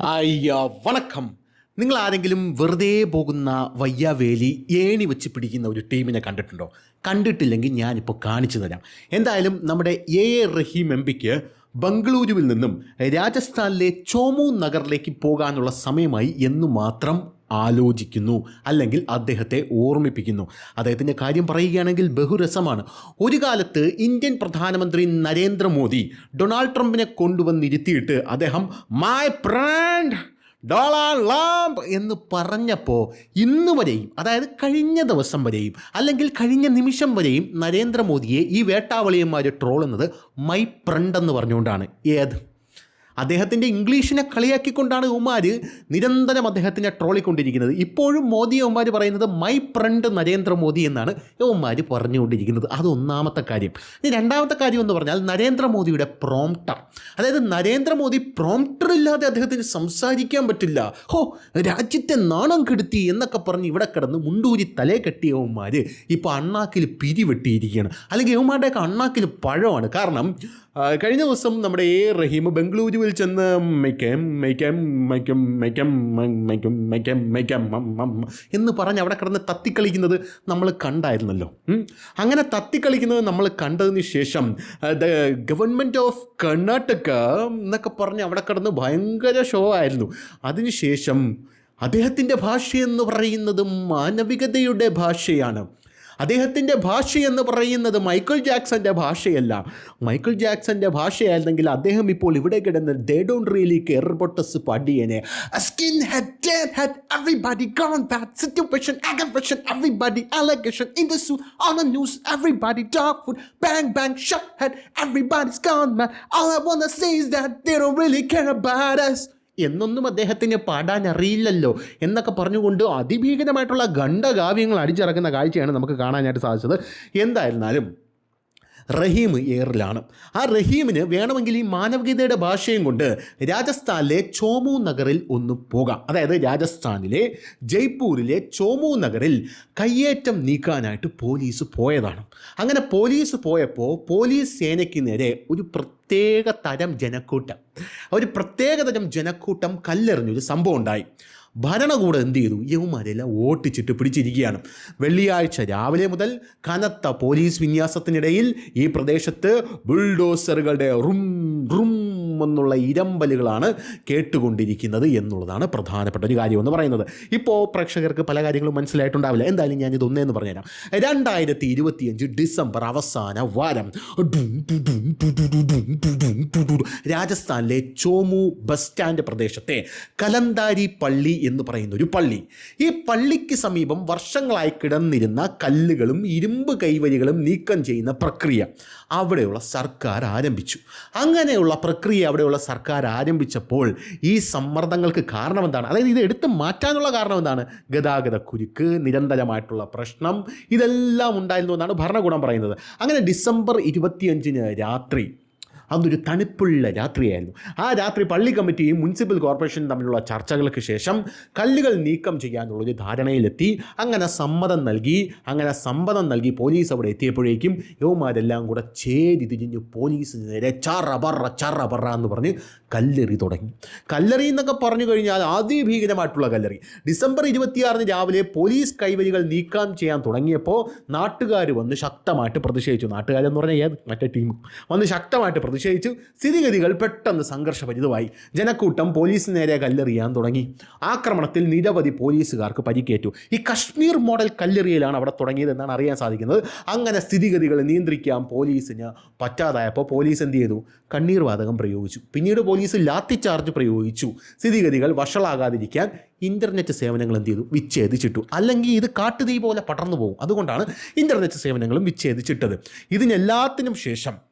അയ്യോ വണക്കം. നിങ്ങൾ ആരെങ്കിലും വെറുതെ പോകുന്ന വയ്യാവേലി ഏണി വെച്ച് പിടിക്കുന്ന ഒരു ടീമിനെ കണ്ടിട്ടുണ്ടോ? കണ്ടിട്ടില്ലെങ്കിൽ ഞാനിപ്പോൾ കാണിച്ചു തരാം. എന്തായാലും നമ്മുടെ എ എ റഹീം എം പിക്ക് ബംഗളൂരുവിൽ നിന്നും രാജസ്ഥാനിലെ ചോമു നഗറിലേക്ക് പോകാനുള്ള സമയമായി എന്നു മാത്രം ആലോചിക്കുന്നു അല്ലെങ്കിൽ അദ്ദേഹത്തെ ഓർമ്മിപ്പിക്കുന്നു. അദ്ദേഹത്തിന്റെ കാര്യം പറയുകയാണെങ്കിൽ ബഹുരസമാണ്. ഒരു കാലത്ത് ഇന്ത്യൻ പ്രധാനമന്ത്രി നരേന്ദ്രമോദി ഡൊണാൾഡ് ട്രംപിനെ കൊണ്ടുവന്നിരുത്തിയിട്ട് അദ്ദേഹം മൈ പ്രാൻഡ് ഡോളാർ ലാംബ് എന്ന് പറഞ്ഞപ്പോൾ ഇന്ന് വരെയും അതായത് കഴിഞ്ഞ ദിവസം വരെയും അല്ലെങ്കിൽ കഴിഞ്ഞ നിമിഷം വരെയും നരേന്ദ്രമോദിയെ ഈ വേട്ടാവളിയന്മാർ ട്രോളുന്നത് മൈ പ്രണ്ട് എന്ന് പറഞ്ഞുകൊണ്ടാണ്. ഏത്? അദ്ദേഹത്തിന്റെ ഇംഗ്ലീഷിനെ കളിയാക്കിക്കൊണ്ടാണ് ഉമാർ നിരന്തരം അദ്ദേഹത്തിനെ ട്രോളിക്കൊണ്ടിരിക്കുന്നത്. ഇപ്പോഴും മോദി ഉമാർ പറയുന്നത് മൈ ഫ്രണ്ട് നരേന്ദ്രമോദി എന്നാണ് ഉമാർ പറഞ്ഞുകൊണ്ടിരിക്കുന്നത്. അത് ഒന്നാമത്തെ കാര്യം. ഇനി രണ്ടാമത്തെ കാര്യം എന്ന് പറഞ്ഞാൽ നരേന്ദ്രമോദിയുടെ പ്രോംപ്റ്റർ അതായത് നരേന്ദ്രമോദി പ്രോംപ്റ്റർ ഇല്ലാതെ അദ്ദേഹത്തിന് സംസാരിക്കാൻ പറ്റില്ല. ഹോ രാജ്യത്തെ നാണം കെടുത്തി എന്നൊക്കെ പറഞ്ഞ് ഇവിടെ കിടന്ന് മുണ്ടൂരി തലേ കെട്ടിയ ഉമാർ ഇപ്പോൾ അണ്ണാക്കിൽ പിരിവെട്ടിയിരിക്കുകയാണ്. അല്ലെങ്കിൽ ഉമാരുടെയൊക്കെ അണ്ണാക്കിൽ പഴമാണ്. കാരണം കഴിഞ്ഞ ദിവസം നമ്മുടെ എ റഹീം ബംഗളൂരുവിൽ ചെന്ന് മെയ്ക്കാം മെയ്ക്കാം മെയ്ക്കാം മെയ്ക്കാം മെയ്ക്കാം മെയ്ക്കാം മെയ്ക്കാം എന്ന് പറഞ്ഞ് അവിടെ കിടന്ന് തത്തിക്കളിക്കുന്നത് നമ്മൾ കണ്ടായിരുന്നല്ലോ. അങ്ങനെ തത്തിക്കളിക്കുന്നത് നമ്മൾ കണ്ടതിന് ശേഷം ദ ഗവൺമെന്റ് ഓഫ് കർണാടക എന്നൊക്കെ പറഞ്ഞ് അവിടെ കിടന്ന് ഭയങ്കര ഷോ ആയിരുന്നു. അതിനുശേഷം അദ്ദേഹത്തിന്റെ ഭാഷയെന്ന് പറയുന്നത് മാനവികതയുടെ ഭാഷയാണ്. അദ്ദേഹത്തിന്റെ ഭാഷ പറയുന്നത് മൈക്കിൾ ജാക്സന്റെ ഭാഷയല്ല മൈക്കിൾ ജാക്സന്റെ ഭാഷയായിരുന്നെങ്കിൽ അദ്ദേഹം ഇപ്പോൾ ഇവിടെ കിടന്ന് ദേ ഡോണ്ട് റിയലി കെയർ പൊട്ടസ് പാടിയേനെ skin head everybody allegation in the suit on the news everybody dog food bang bang shot head everybody's gone mad all I wanna say is that they don't really care about us എന്നൊന്നും അദ്ദേഹത്തിന് പാടാൻ അറിയില്ലല്ലോ എന്നൊക്കെ പറഞ്ഞുകൊണ്ട് അതിഭീകരമായിട്ടുള്ള ഖണ്ഡകാവ്യങ്ങൾ അടിച്ചിറക്കുന്ന കാഴ്ചയാണ് നമുക്ക് കാണാനായിട്ട് സാധിച്ചത്. എന്തായിരുന്നാലും റഹീം എയറിലാണ് ആ റഹീമിന് വേണമെങ്കിൽ ഈ മാനവികതയുടെ ഭാഷയും കൊണ്ട് രാജസ്ഥാനിലെ ചോമു നഗറിൽ ഒന്ന് പോകാം. അതായത് രാജസ്ഥാനിലെ ജയ്പൂരിലെ ചോമു നഗറിൽ കയ്യേറ്റം നീക്കാനായിട്ട് പോലീസ് പോയതാണ്. അങ്ങനെ പോലീസ് പോയപ്പോൾ പോലീസ് സേനയ്ക്ക് നേരെ ഒരു പ്രത്യേക തരം ജനക്കൂട്ടം. ഒരു പ്രത്യേക തരം ജനക്കൂട്ടം കല്ലെറിഞ്ഞൊരു സംഭവം ഉണ്ടായി. ഭരണകൂടം എന്ത് ചെയ്തു യവന്മാരെല്ലാം ഓട്ടിച്ചിട്ട് പിടിച്ചിരിക്കുകയാണ്. വെള്ളിയാഴ്ച രാവിലെ മുതൽ കനത്ത പോലീസ് വിന്യാസത്തിനിടയിൽ ഈ പ്രദേശത്ത് ബുൾഡോസറുകളുടെ റും റും എന്നുള്ള ഇരമ്പലുകളാണ് കേട്ടുകൊണ്ടിരിക്കുന്നത് എന്നുള്ളതാണ് പ്രധാനപ്പെട്ട ഒരു കാര്യമെന്ന് പറയുന്നത്. ഇപ്പോൾ പ്രേക്ഷകർക്ക് പല കാര്യങ്ങളും മനസ്സിലായിട്ടുണ്ടാവില്ല. എന്തായാലും ഞാനിത് ഒന്നേന്ന് പറഞ്ഞുതരാം. രണ്ടായിരത്തി ഇരുപത്തിയഞ്ച് ഡിസംബർ അവസാന വാരം. രാജസ്ഥാനിലെ ചോമു ബസ് സ്റ്റാൻഡ് പ്രദേശത്തെ കലന്താരി പള്ളി എന്ന് പറയുന്ന ഒരു പള്ളി. ഈ പള്ളിക്ക് സമീപം വർഷങ്ങളായി കിടന്നിരുന്ന കല്ലുകളും ഇരുമ്പ് കൈവരികളും നീക്കം ചെയ്യുന്ന പ്രക്രിയ അവിടെയുള്ള സർക്കാർ ആരംഭിച്ചു. അങ്ങനെയുള്ള പ്രക്രിയ അവിടെയുള്ള സർക്കാർ ആരംഭിച്ചപ്പോൾ ഈ സമ്മർദ്ദങ്ങൾക്ക് കാരണം എന്താണ്? അതായത് ഇത് എടുത്ത് മാറ്റാനുള്ള കാരണം എന്താണ്? ഗതാഗത കുരുക്ക് നിരന്തരമായിട്ടുള്ള പ്രശ്നം ഇതെല്ലാം ഉണ്ടായിരുന്നു എന്നാണ് ഭരണകൂടം പറയുന്നത്. അങ്ങനെ ഡിസംബർ ഇരുപത്തിയഞ്ചിന് രാത്രി അതൊരു തണുപ്പുള്ള രാത്രിയായിരുന്നു. ആ രാത്രി പള്ളി കമ്മിറ്റിയും മുനിസിപ്പൽ കോർപ്പറേഷനും തമ്മിലുള്ള ചർച്ചകൾക്ക് ശേഷം കല്ലുകൾ നീക്കം ചെയ്യാനുള്ളൊരു ധാരണയിലെത്തി. അങ്ങനെ സമ്മതം നൽകി അങ്ങനെ സമ്മതം നൽകി പോലീസ് അവിടെ എത്തിയപ്പോഴേക്കും യുവമാരെല്ലാം കൂടെ ചേരി തിരിഞ്ഞ് പോലീസിന് നേരെ ചറ പറ ചറ പറ എന്ന് പറഞ്ഞ് കല്ലെറി തുടങ്ങി. കല്ലെറി എന്നൊക്കെ പറഞ്ഞു കഴിഞ്ഞാൽ അതിഭീകരമായിട്ടുള്ള കല്ലെറി. ഡിസംബർ ഇരുപത്തിയാറിന് രാവിലെ പോലീസ് കൈവരികൾ നീക്കം ചെയ്യാൻ തുടങ്ങിയപ്പോൾ നാട്ടുകാർ വന്ന് ശക്തമായിട്ട് പ്രതിഷേധിച്ചു. നാട്ടുകാരെന്ന് പറഞ്ഞാൽ ഏത്? മറ്റേ ടീം. വന്ന് ശക്തമായിട്ട് പ്രതിഷേധിച്ചു. സ്ഥിതിഗതികൾ പെട്ടെന്ന് സംഘർഷഭരിതമായി. ജനക്കൂട്ടം പോലീസിന് നേരെ കല്ലെറിയാൻ തുടങ്ങി. ആക്രമണത്തിൽ നിരവധി പോലീസുകാർക്ക് പരിക്കേറ്റു. ഈ കശ്മീർ മോഡൽ കല്ലെറിയലാണ് അവിടെ തുടങ്ങിയതെന്നാണ് അറിയാൻ സാധിക്കുന്നത്. അങ്ങനെ സ്ഥിതിഗതികൾ നിയന്ത്രിക്കാൻ പോലീസിന് പറ്റാതായപ്പോൾ പോലീസ് എന്ത് ചെയ്തു? കണ്ണീർ വാതകം പ്രയോഗിച്ചു. പിന്നീട് പോലീസ് ലാത്തി ചാർജ് പ്രയോഗിച്ചു. സ്ഥിതിഗതികൾ വഷളാകാതിരിക്കാൻ ഇന്റർനെറ്റ് സേവനങ്ങൾ എന്ത് ചെയ്തു? വിച്ഛേദിച്ചിട്ടു. അല്ലെങ്കിൽ ഇത് കാട്ടുതീ പോലെ പടർന്നു പോകും. അതുകൊണ്ടാണ് ഇന്റർനെറ്റ് സേവനങ്ങളും വിച്ഛേദിച്ചിട്ടത്. ഇതിനെല്ലാത്തിനും ശേഷം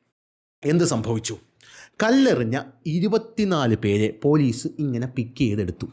എന്ത് സംഭവിച്ചു? കല്ലെറിഞ്ഞ ഇരുപത്തിനാല് പേരെ പോലീസ് ഇങ്ങനെ പിക്ക് ചെയ്തെടുത്തു.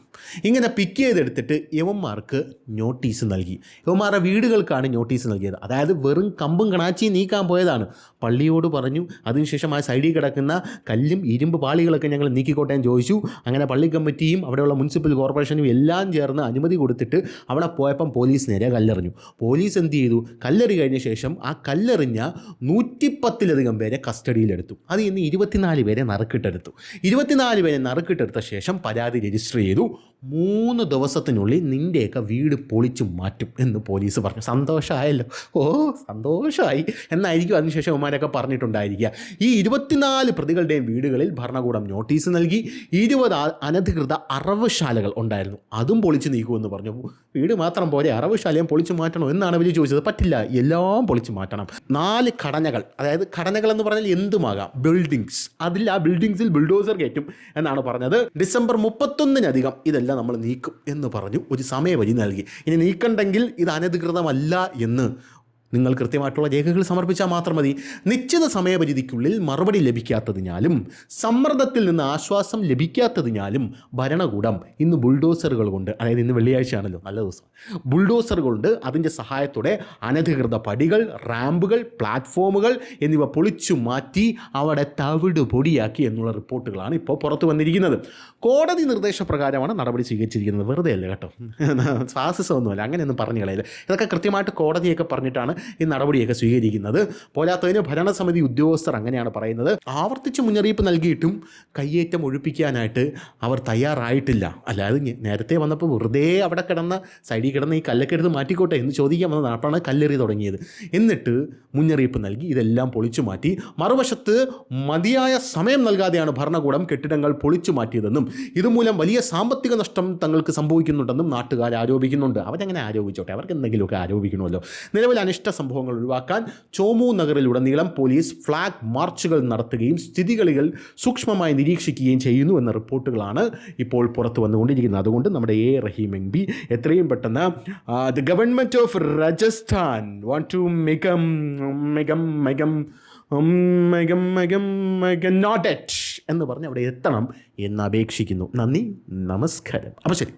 ഇങ്ങനെ പിക്ക് ചെയ്തെടുത്തിട്ട് യവന്മാർക്ക് നോട്ടീസ് നൽകി. യവന്മാരുടെ വീടുകൾക്കാണ് നോട്ടീസ് നൽകിയത്. അതായത് വെറും കമ്പും കണാച്ചി നീക്കാൻ പോയതാണ്. പള്ളിയോട് പറഞ്ഞു. അതിനുശേഷം ആ സൈഡിൽ കിടക്കുന്ന കല്ലും ഇരുമ്പ് പാളികളൊക്കെ ഞങ്ങൾ നീക്കിക്കോട്ടെ എന്ന് ചോദിച്ചു. അങ്ങനെ പള്ളി കമ്മിറ്റിയും അവിടെയുള്ള മുനിസിപ്പൽ കോർപ്പറേഷനും എല്ലാം ചേർന്ന് അനുമതി കൊടുത്തിട്ട് അവിടെ പോയപ്പം പോലീസ് നേരെ കല്ലെറിഞ്ഞു. പോലീസ് എന്ത് ചെയ്തു? കല്ലെറി കഴിഞ്ഞ ശേഷം ആ കല്ലെറിഞ്ഞ നൂറ്റിപ്പത്തിലധികം പേരെ കസ്റ്റഡിയിലെടുത്തു അത് ഇന്ന് ഇരുപത്തിനാല് പേരെ നറുക്കിട്ടെടുത്തു. ഇരുപത്തിനാല് പേരെ നറുക്കിട്ടെടുത്ത ശേഷം പരാതി രജിസ്റ്റർ ചെയ്തു. മൂന്ന് ദിവസത്തിനുള്ളിൽ നിന്റെയൊക്കെ വീട് പൊളിച്ചു മാറ്റും എന്ന് പോലീസ് പറഞ്ഞു. സന്തോഷമായല്ലോ. ഓ സന്തോഷമായി. എന്നായിരിക്കും അതിനുശേഷം ഉമാരൊക്കെ പറഞ്ഞിട്ടുണ്ടായിരിക്കുക. ഈ ഇരുപത്തിനാല് പ്രതികളുടെയും വീടുകളിൽ ഭരണകൂടം നോട്ടീസ് നൽകി. ഇരുപത് അനധികൃത അറവുശാലകൾ ഉണ്ടായിരുന്നു. അതും പൊളിച്ചു നീക്കുമെന്ന് പറഞ്ഞു. വീട് മാത്രം പോരെ അറവുശാലയും പൊളിച്ചു മാറ്റണോ എന്നാണ് അവർ ചോദിച്ചത്. പറ്റില്ല എല്ലാം പൊളിച്ചു മാറ്റണം. നാല് ഘടനകൾ അതായത് ഘടനകൾ എന്ന് പറഞ്ഞാൽ എന്തുമാകാം? ബിൽഡിങ്സ് അതിൽ ആ ബിൽഡിങ്സിൽ ബിൽഡോസർ കയറ്റും എന്നാണ് പറഞ്ഞത്. ഡിസംബർ മുപ്പത്തൊന്നിനധികം ഇതെല്ലാം നമ്മൾ നീക്കും എന്ന് പറഞ്ഞു ഒരു സമയപരിധി നൽകി. ഇനി നീക്കണ്ടെങ്കിൽ ഇത് അനധികൃതമല്ല എന്ന് നിങ്ങൾ കൃത്യമായിട്ടുള്ള രേഖകൾ സമർപ്പിച്ചാൽ മാത്രം മതി. നിശ്ചിത സമയപരിധിക്കുള്ളിൽ മറുപടി ലഭിക്കാത്തതിനാലും സമ്മർദ്ദത്തിൽ നിന്ന് ആശ്വാസം ലഭിക്കാത്തതിനാലും ഭരണകൂടം ഇന്ന് ബുൾഡോസറുകൾ കൊണ്ട് അതായത് ഇന്ന് വെള്ളിയാഴ്ചയാണല്ലോ നല്ല ദിവസം. ബുൾഡോസർ കൊണ്ട് അതിന്റെ സഹായത്തോടെ അനധികൃത പടികൾ റാമ്പുകൾ പ്ലാറ്റ്ഫോമുകൾ എന്നിവ പൊളിച്ചു മാറ്റി അവിടെ തവിട് പൊടിയാക്കി എന്നുള്ള റിപ്പോർട്ടുകളാണ് ഇപ്പോൾ പുറത്തു വന്നിരിക്കുന്നത്. കോടതി നിർദ്ദേശപ്രകാരമാണ് നടപടി സ്വീകരിച്ചിരിക്കുന്നത്. വെറുതെ അല്ല കേട്ടോ. ഫാസിസമൊന്നുമല്ല അങ്ങനെയൊന്നും പറഞ്ഞു കളയില്ല ഇതൊക്കെ കൃത്യമായിട്ട് കോടതിയൊക്കെ പറഞ്ഞിട്ടാണ് ഈ നടപടിയൊക്കെ സ്വീകരിക്കുന്നത്. പോരാത്തതിന് ഭരണസമിതി ഉദ്യോഗസ്ഥർ അങ്ങനെയാണ് പറയുന്നത്. ആവർത്തിച്ച് മുന്നറിയിപ്പ് നൽകിയിട്ടും കയ്യേറ്റം ഒഴിപ്പിക്കാനായിട്ട് അവർ തയ്യാറായിട്ടില്ല. അല്ലാതെ നേരത്തെ വന്നപ്പോൾ വെറുതെ അവിടെ കിടന്ന സൈഡിൽ കിടന്ന ഈ കല്ലൊക്കെ എടുത്ത് മാറ്റിക്കോട്ടെ എന്ന് ചോദിക്കാൻ വന്നതാണ് കല്ലെറി തുടങ്ങിയത്. എന്നിട്ട് മുന്നറിയിപ്പ് നൽകി ഇതെല്ലാം പൊളിച്ചു മാറ്റി. മറുവശത്ത് മതിയായ സമയം നൽകാതെയാണ് ഭരണകൂടം കെട്ടിടങ്ങൾ പൊളിച്ചു മാറ്റിയതെന്നും ഇതുമൂലം വലിയ സാമ്പത്തിക നഷ്ടം തങ്ങൾക്ക് സംഭവിക്കുന്നുണ്ടെന്നും നാട്ടുകാർ ആരോപിക്കുന്നുണ്ട്. അവരങ്ങനെ ആരോപിച്ചോട്ടെ? അവർക്ക് എന്തെങ്കിലുമൊക്കെ ആരോപിക്കണമല്ലോ. നിലവിൽ അനിഷ്ട സംഭവങ്ങൾ ഒഴിവാക്കാൻ ചോമു നഗറിലുടനീളം പോലീസ് ഫ്ലാഗ് മാർച്ചുകൾ നടത്തുകയും സ്ഥിതികളികൾ സൂക്ഷ്മമായി നിരീക്ഷിക്കുകയും ചെയ്യുന്നു എന്ന റിപ്പോർട്ടുകളാണ് ഇപ്പോൾ പുറത്തു വന്നുകൊണ്ടിരിക്കുന്നത്. അതുകൊണ്ട് നമ്മുടെ എ. റഹീം എം. പി എത്രയും പെട്ടെന്ന് the government of Rajasthan. Want to മെഗം മെഗം മെഗം മെഗം മെഗം നോട്ട് എറ്റ് എന്ന് പറഞ്ഞ് അവിടെ എത്തണം എന്ന് അപേക്ഷിക്കുന്നു. നന്ദി നമസ്കാരം. അപ്പോൾ ശരി.